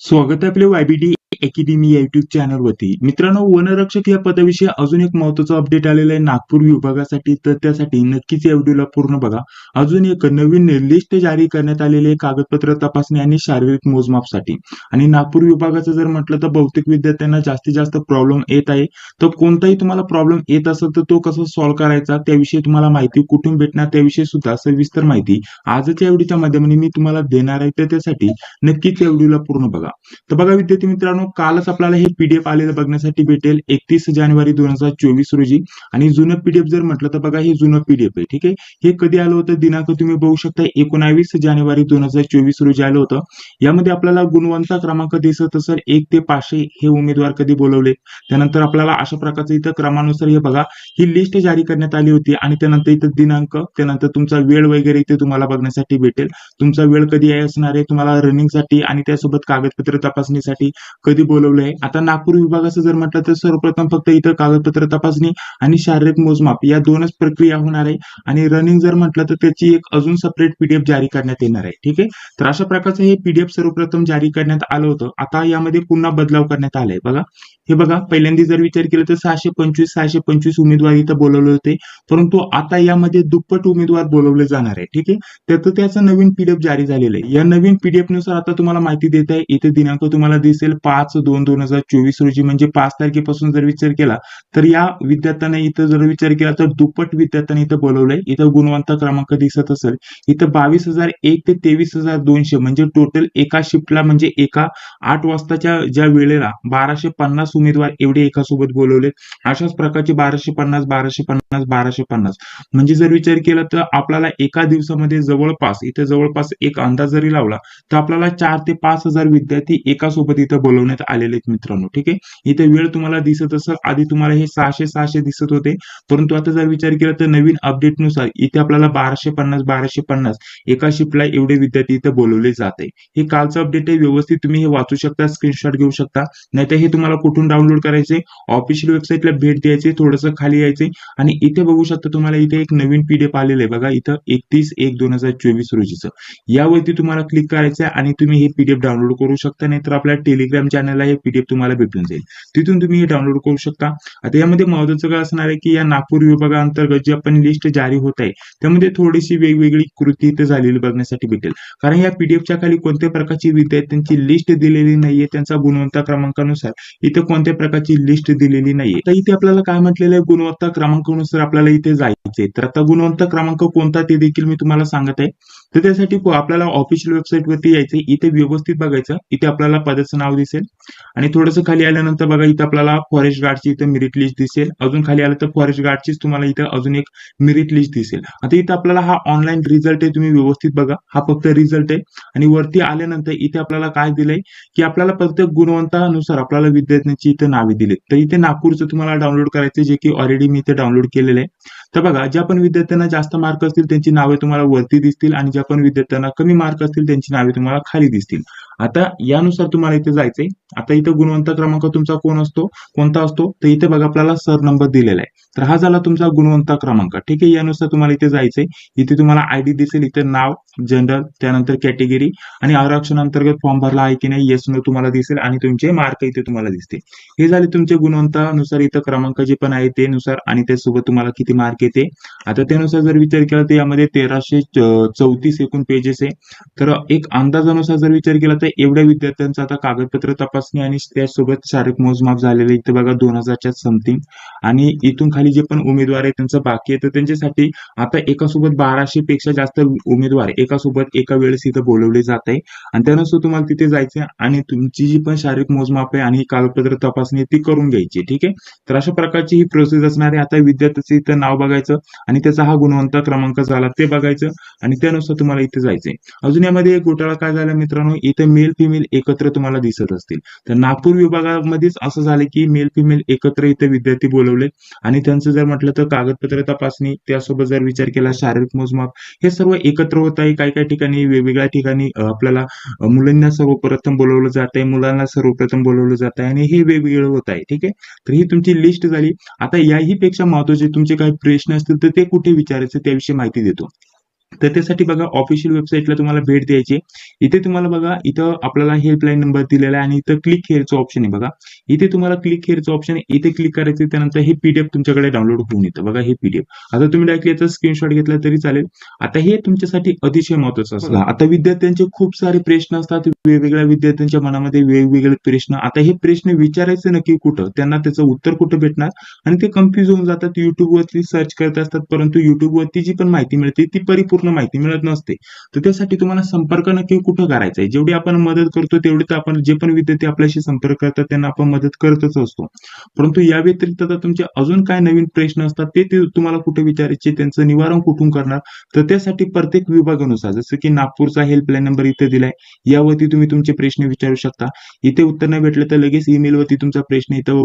स्वागत आहे आपल्या वायबीडी अकॅडमी या युट्यूब चॅनलवरती मित्रांनो वनरक्षक या पदाविषयी अजून एक महत्त्वाचा अपडेट आलेला आहे नागपूर विभागासाठी. तर त्यासाठी नक्कीच या व्हिडिओला पूर्ण बघा. अजून एक नवीन लिस्ट जारी करण्यात आलेली आहे कागदपत्र तपासणी आणि शारीरिक मोजमापसाठी. आणि नागपूर विभागाचं जर म्हटलं तर बहुतेक विद्यार्थ्यांना जास्तीत जास्त प्रॉब्लेम येत आहे. तर कोणताही तुम्हाला प्रॉब्लेम येत असेल तर तो कसा सॉल्व्ह करायचा त्याविषयी तुम्हाला माहिती कुठून भेटणार त्याविषयी सुद्धा सविस्तर माहिती आजच्या व्हिडिओच्या माध्यमाने मी तुम्हाला देणार आहे. तर त्यासाठी नक्कीच या व्हिडिओला पूर्ण बघा. तर बघा विद्यार्थी मित्रांनो कालच आपल्याला हे पीडीएफ आलेलं बघण्यासाठी भेटेल. एकतीस जानेवारी दोन हजार चोवीस रोजी. आणि जुनं पीडीएफ जर म्हटलं तर बघा हे जुनं पीडीएफ आहे ठीक आहे? हे कधी आलं होतं? दिनांक तुम्ही बघू शकता एकोणावीस जानेवारी दोन हजार चोवीस रोजी आलं होतं. यामध्ये आपल्याला गुणवंता क्रमांक दिसत असेल एक ते पाचशे हे उमेदवार कधी बोलवले? त्यानंतर आपल्याला अशा प्रकारचं इथं क्रमानुसार हे बघा ही लिस्ट जारी करण्यात आली होती. आणि त्यानंतर इथं दिनांक त्यानंतर तुमचा वेळ वगैरे इथे तुम्हाला बघण्यासाठी भेटेल. तुमचा वेळ कधी आहे असणार आहे? तुम्हाला रनिंगसाठी आणि त्यासोबत कागदपत्र तपासणीसाठी कधी बोलवलं आहे आता नागपूर विभागाचं जर म्हटलं तर सर्वप्रथम फक्त इथं कागदपत्र तपासणी आणि शारीरिक मोजमाप या दोनच प्रक्रिया होणार आहे. आणि रनिंग जर म्हटलं तर त्याची एक अजून सेपरेट पीडीएफ जारी करण्यात येणार आहे. ठीक आहे? तर अशा प्रकारचं हे पीडीएफ सर्वप्रथम जारी करण्यात आलं होतं. आता यामध्ये पुन्हा बदलाव करण्यात आलाय. बघा. हे बघा पहिल्यांदा जर विचार केला तर सहाशे पंचवीस सहाशे पंचवीस उमेदवार इथं बोलवले होते. परंतु आता यामध्ये दुप्पट उमेदवार बोलवले जाणार आहे. ठीक आहे? त्याचं त्याचं नवीन पीडीएफ जारी झालेलं आहे. या नवीन पीडीएफनुसार आता तुम्हाला माहिती देत आहे. इथे दिनांक तुम्हाला दिसेल पाच दोन दोन हजार चोवीस रोजी म्हणजे पाच तारखेपासून जर विचार केला तर या विद्यार्थ्यांना इथं जर विचार केला तर दुप्पट विद्यार्थ्यांनी इथं बोलवलंय. इथं गुणवंत क्रमांक दिसत असेल. इथं बावीस हजार एक ते तेवीस हजार दोनशे म्हणजे टोटल एका शिफ्टला म्हणजे एका आठ वाजताच्या ज्या वेळेला बाराशे पन्नास उमेदवार एवढे एका सोबत बोलवले अशाच प्रकारचे बाराशे पन्नास बाराशे पन्नास बाराशे पन्नास. म्हणजे जर विचार केला तर आपल्याला एका दिवसामध्ये जवळपास इथं जवळपास एक अंदाज जरी लावला तर आपल्याला चार ते पाच हजार विद्यार्थी एका सोबत इथं बोलवण्यात आलेले आहेत मित्रांनो. ठीक आहे? इथे वेळ तुम्हाला दिसत असेल आधी तुम्हाला हे सहाशे सहाशे दिसत होते. परंतु आता जर विचार केला तर नवीन अपडेटनुसार इथे आपल्याला बाराशे पन्नास बाराशे पन्नास एका शिफ्टला एवढे विद्यार्थी इथे बोलवले जाते हे कालचं अपडेट आहे व्यवस्थित तुम्ही हे वाचू शकता स्क्रीनशॉट घेऊ शकता. नाहीतर हे तुम्हाला कुठून डाउनलोड करायचे ऑफिशियल वेबसाईटला भेट द्यायचे थोडंसं खाली यायचे आणि इथे बघू शकता तुम्हाला इथे एक नवीन पीडीएफ आलेलं आहे. बघा इथं एकतीस एक दोन हजार चोवीस रोजीचं. यावरती तुम्हाला क्लिक करायचं आहे आणि तुम्ही हे पीडीएफ डाउनलोड करू शकता. नाहीतर आपल्या टेलिग्राम चॅनलला हे पीडीएफ तुम्हाला भेटून जाईल. तिथून तुम्ही हे डाउनलोड करू शकता. आता यामध्ये महत्वाचं काय असणार आहे की या नागपूर विभागाअंतर्गत जी आपण लिस्ट जारी होत आहे त्यामध्ये थोडीशी वेगवेगळी कृती इथे झालेली बघण्यासाठी भेटेल. कारण या पीडीएफच्या खाली कोणत्या प्रकारची विद्यार्थ्यांची लिस्ट दिलेली नाहीये त्यांचा गुणवत्ता क्रमांकानुसार इथे कोणत्या प्रकारची लिस्ट दिलेली नाहीये. तर इथे आपल्याला काय म्हटलेलं आहे गुणवत्ता क्रमांकानुसार आपल्याला इथे जायचंय. तर आता गुणवत्ता क्रमांक कोणता ते देखील मी तुम्हाला सांगत आहे. तर त्यासाठी आपल्याला ऑफिशियल वेबसाईट वरती यायचं इथे व्यवस्थित बघायचं. इथे आपल्याला पदाचं नाव दिसेल. आणि थोडंसं खाली आल्यानंतर बघा इथे आपल्याला फॉरेस्ट गार्डची इथे मेरिट लिस्ट दिसेल. अजून खाली आलं तर फॉरेस्ट गार्डचीच तुम्हाला इथे अजून एक मेरिट लिस्ट दिसेल. आता इथे आपल्याला हा ऑनलाईन रिझल्ट आहे तुम्ही व्यवस्थित बघा. हा फक्त रिझल्ट आहे. आणि वरती आल्यानंतर इथे आपल्याला काय दिलंय? की आपल्याला प्रत्येक गुणवंतानुसार आपल्याला विद्यार्थ्यांची इथे नावे दिली तर इथे नागपूरचं तुम्हाला डाउनलोड करायचं जे की ऑलरेडी मी इथे डाउनलोड केलेलं आहे. तर बघा ज्या पण विद्यार्थ्यांना जास्त मार्क असतील त्यांची नावे तुम्हाला वरती दिसतील. आणि ज्या पण विद्यार्थ्यांना कमी मार्क असतील त्यांची नावे तुम्हाला खाली दिसतील. आता यानुसार तुम्हाला इथे जायचंय. आता इथं गुणवंत क्रमांक तुमचा कोण असतो? कोणता असतो? तर इथे बघा आपल्याला सर नंबर दिलेला आहे. तर हा झाला तुमचा गुणवंता क्रमांक. ठीक आहे यानुसार तुम्हाला इथे जायचंय. इथे तुम्हाला आयडी दिसेल इथे नाव जनरल त्यानंतर कॅटेगरी आणि आरक्षण अंतर्गत फॉर्म भरला आहे की नाही येस नो तुम्हाला दिसेल आणि तुमचे मार्क इथे तुम्हाला दिसते हे झाले तुमचे गुणवंतानुसार इथं क्रमांक जे पण आहे ते नुसार आणि त्यासोबत तुम्हाला किती मार्क येते. आता त्यानुसार जर विचार केला तर यामध्ये तेराशे चौतीस एकूण पेजेस आहे. तर एक अंदाजानुसार जर विचार केला तर एवढ्या विद्यार्थ्यांचा आता कागदपत्र तपासणी आणि त्यासोबत शारीरिक मोजमाप झालेलं इथे बघा दोन हजारच्या समथिंग आणि इथून खाली जे पण उमेदवार आहे त्यांचं बाकी आहे तर त्यांच्यासाठी आता एकासोबत बाराशे पेक्षा जास्त उमेदवार एका सोबत एका वेळेस इथं बोलवले जात आहे. आणि त्यानुसार तुम्हाला तिथे जायचं आणि तुमची जी पण शारीरिक मोजमाप आहे आणि कागदपत्र तपासणी ती करून घ्यायची ठीक आहे? तर अशा प्रकारची ही प्रोसेस असणार आहे. आता विद्यार्थ्याचं इथं नाव बघायचं आणि त्याचा हा गुणवंता क्रमांक झाला ते बघायचं आणि त्यानुसार तुम्हाला इथे जायचंय. अजून यामध्ये एक घोटाळा काय झाला मित्रांनो? इथे मेल फिमेल एकत्र तुम्हाला दिसत असतील. तर नागपूर विभागामध्येच असं झालं की मेल फिमेल एकत्र इथे विद्यार्थी बोलवले आणि त्यांचं जर म्हटलं तर कागदपत्र तपासणी त्यासोबत जर विचार केला शारीरिक मोजमाप हे सर्व एकत्र होत आहे काही काही ठिकाणी वेगवेगळ्या ठिकाणी आपल्याला मुलांना सर्वप्रथम बोलवलं जात आहे मुलांना सर्वप्रथम बोलवलं जात आहे आणि हे वेगवेगळं होत आहे ठीक आहे? तर ही तुमची लिस्ट झाली. आता याही पेक्षा महत्त्वाचे तुमचे काही प्रश्न असतील तर ते कुठे विचारायचे त्याविषयी माहिती देतो. तर त्यासाठी बघा ऑफिशियल वेबसाईटला तुम्हाला भेट द्यायची इथे तुम्हाला बघा इथं आपल्याला हेल्पलाईन नंबर दिलेला आहे आणि इथं क्लिक हेअरचं ऑप्शन आहे बघा. इथे तुम्हाला क्लिक हेअरचं ऑप्शन आहे. इथे क्लिक करायचं त्यानंतर हे पीडीएफ तुमच्याकडे डाउनलोड होऊन येतं. बघा हे पीडीएफ आता तुम्ही डायरेक्टली याचा स्क्रीनशॉट घेतला तरी चालेल. आता हे तुमच्यासाठी अतिशय महत्वाचं असतं. आता विद्यार्थ्यांचे खूप सारे प्रश्न असतात. वेगवेगळ्या विद्यार्थ्यांच्या मनामध्ये वेगवेगळे प्रश्न. आता हे प्रश्न विचारायचे नक्की कुठं? त्यांना त्याचं उत्तर कुठं भेटणार? आणि ते कन्फ्युज होऊन जातात. युट्यूबवरती सर्च करत असतात. परंतु युट्यूबवरती जी पण माहिती मिळते ती परिपूर्ण माहिती मिळत नसते. तर त्यासाठी तुम्हाला संपर्क नक्की कुठं करायचा आहे? जेवढी आपण मदत करतो तेवढी तर आपण जे पण विद्यार्थी आपल्याशी संपर्क करतात त्यांना आपण मदत करतच असतो. परंतु या व्यतिरिक्त आता तुमचे अजून काय नवीन प्रश्न असतात ते ते तुम्हाला कुठे विचारायचे त्यांचं निवारण कुठून करणार? तर त्यासाठी प्रत्येक विभागानुसार जसं की नागपूरचा हेल्पलाईन नंबर इथे दिलाय यावरती तुम्ही तुमचे प्रश्न विचारू शकता. इथे उत्तर नाही भेटलं तर लगेच ईमेलवरती तुमचा प्रश्न इथं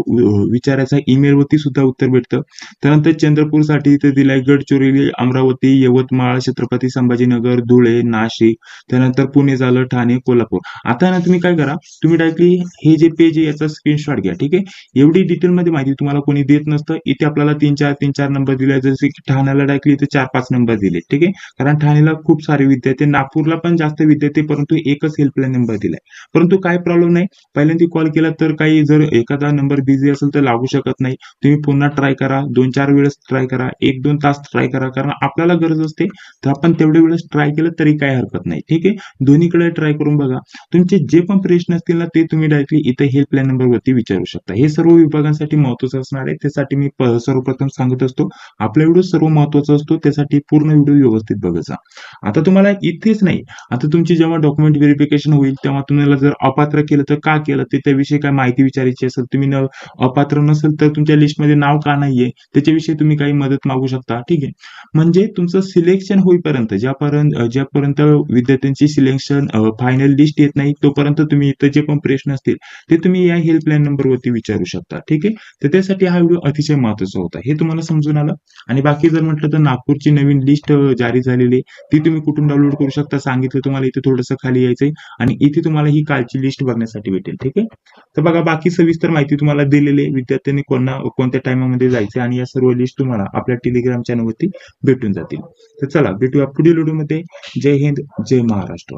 विचारायचा ईमेलवरती सुद्धा उत्तर भेटतं. त्यानंतर चंद्रपूरसाठी इथे दिलाय गडचिरोली अमरावती यवतमाळ छत्रपती संभाजीनगर धुळे नाशिक त्यानंतर पुणे झालं ठाणे कोल्हापूर. आता ना तुम्ही काय करा तुम्ही डायरेक्टली हे जे पेज आहे याचा स्क्रीनशॉट घ्या ठीक आहे? एवढी डिटेलमध्ये माहिती तुम्हाला कोणी देत नसतं. इथे आपल्याला तीन चार तीन चार नंबर दिले जसे की ठाण्याला डायरेक्टली इथे चार पाच नंबर दिले ठीक आहे? कारण ठाण्याला खूप सारे विद्यार्थी नागपूरला पण जास्त विद्यार्थी परंतु एकच हेल्पलाईन नंबर दिलाय. परंतु काय प्रॉब्लेम नाही. पहिल्यांदा कॉल केला तर काही जर एखादा नंबर बिझी असेल तर लागू शकत नाही. तुम्ही पुन्हा ट्राय करा. दोन चार वेळेस ट्राय करा. एक दोन तास ट्राय करा. कारण आपल्याला गरज असते. तर आपण तेवढ्या वेळेस ट्राय केलं तरी काही हरकत नाही. ठीक आहे? दोन्हीकडे ट्राय करून बघा. तुमचे जे पण प्रश्न असतील ना ते तुम्ही डायरेक्टली इथे हेल्पलाईन नंबरवरती विचारू शकता. हे सर्व विभागांसाठी महत्वाचं असणार आहे. त्यासाठी मी सर्वप्रथम सांगत असतो आपला व्हिडिओ सर्व महत्त्वाचा असतो त्यासाठी पूर्ण व्हिडिओ व्यवस्थित बघायचा. आता तुम्हाला इथेच नाही. आता तुमची जेव्हा डॉक्युमेंट व्हेरिफिकेशन होईल तेव्हा तुम्हाला जर अपात्र केलं तर का केलं? ते त्याविषयी काय माहिती विचारायची असेल तुम्ही अपात्र नसेल तर तुमच्या लिस्टमध्ये नाव का नाहीये? त्याच्याविषयी तुम्ही काही मदत मागू शकता. ठीक आहे? म्हणजे तुमचं सिलेक्शन होईपर्यंत ज्यापर्यंत ज्यापर्यंत विद्यार्थ्यांची सिलेक्शन फायनल लिस्ट येत नाही तोपर्यंत तुम्ही इथं जे पण प्रश्न असतील ते तुम्ही या हेल्पलाईन नंबरवरती विचारू शकता ठीक आहे? तर त्यासाठी हा व्हिडिओ अतिशय महत्त्वाचा होता. हे तुम्हाला समजून आलं? आणि बाकी जर म्हटलं तर नागपूरची नवीन लिस्ट जारी झालेली आहे ती तुम्ही कुठून डाउनलोड करू शकता? सांगितलं तुम्हाला इथे थोडंसं खाली यायचंय आणि इथे तुम्हाला ही कालची लिस्ट बघण्यासाठी भेटेल ठीक आहे? तर बघा बाकी सविस्तर माहिती तुम्हाला दिलेली आहे. विद्यार्थ्यांनी कोणा कोणत्या टायमामध्ये जायचं आणि या सर्व लिस्ट तुम्हाला आपल्या टेलिग्राम चॅनलवरती भेटून जातील. तर चला भेटूया पुढील व्हिडिओमध्ये. जय हिंद जय महाराष्ट्र.